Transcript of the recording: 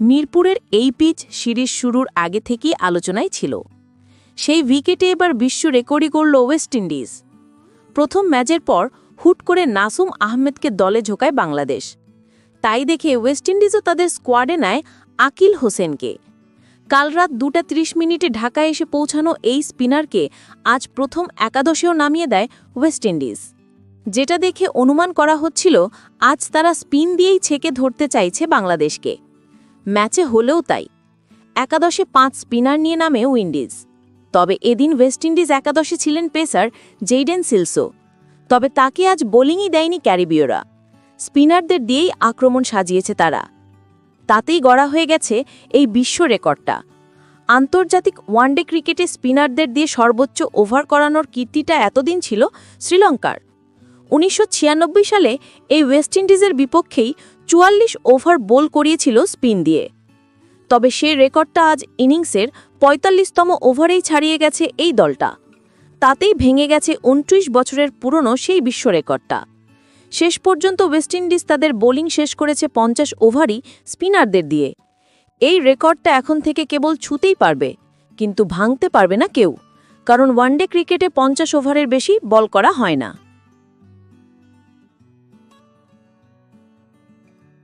মিরপুরের এই pitch series শুরুর আগে থেকেই আলোচনায় ছিল। সেই উইকেটে এবার বিশ্ব রেকর্ডই করল ওয়েস্ট ইন্ডিজ। প্রথম ম্যাচের পর হুট করে নাসুম আহমেদকে দলে ঝোকায় বাংলাদেশ। তাই দেখে ওয়েস্ট ইন্ডিজও তাদের স্কোয়াডে নেয় আকিল হোসেনকে। কাল রাত দুটা ত্রিশ মিনিটে ঢাকায় এসে পৌঁছানো এই স্পিনারকে আজ প্রথম একাদশেও নামিয়ে দেয় ওয়েস্ট ইন্ডিজ। যেটা দেখে অনুমান করা হচ্ছিল, আজ তারা স্পিন দিয়েই ছেকে ধরতে চাইছে বাংলাদেশকে। ম্যাচে হলেও তাই। একাদশে পাঁচ স্পিনার নিয়ে নামে উইন্ডিজ। তবে এদিন ওয়েস্ট ইন্ডিজ একাদশে ছিলেন পেসার জেইডেন সিলসো। তবে তাকে আজ বোলিংই দেয়নি ক্যারিবীয়রা। স্পিনারদের দিয়েই আক্রমণ সাজিয়েছে তারা। তাতেই গড়া হয়ে গেছে এই বিশ্ব রেকর্ডটা। আন্তর্জাতিক ওয়ানডে ক্রিকেটে স্পিনারদের দিয়ে সর্বোচ্চ ওভার করানোর কীর্তিটা এতদিন ছিল শ্রীলঙ্কার। উনিশশো ছিয়ানব্বই সালে এই ওয়েস্ট ইন্ডিজের বিপক্ষেই চুয়াল্লিশ ওভার বোল করিয়েছিল স্পিন দিয়ে। তবে সে রেকর্ডটা আজ ইনিংসের পঁয়তাল্লিশতম ওভারেই ছাড়িয়ে গেছে এই দলটা। তাতেই ভেঙে গেছে উনত্রিশ বছরের পুরনো সেই বিশ্ব রেকর্ডটা। শেষ পর্যন্ত ওয়েস্ট ইন্ডিজ তাদের বোলিং শেষ করেছে পঞ্চাশ ওভারই স্পিনারদের দিয়ে। এই রেকর্ডটা এখন থেকে কেবল ছুতেই পারবে, কিন্তু ভাঙতে পারবে না কেউ। কারণ ওয়ানডে ক্রিকেটে পঞ্চাশ ওভারের বেশি বল করা হয় না।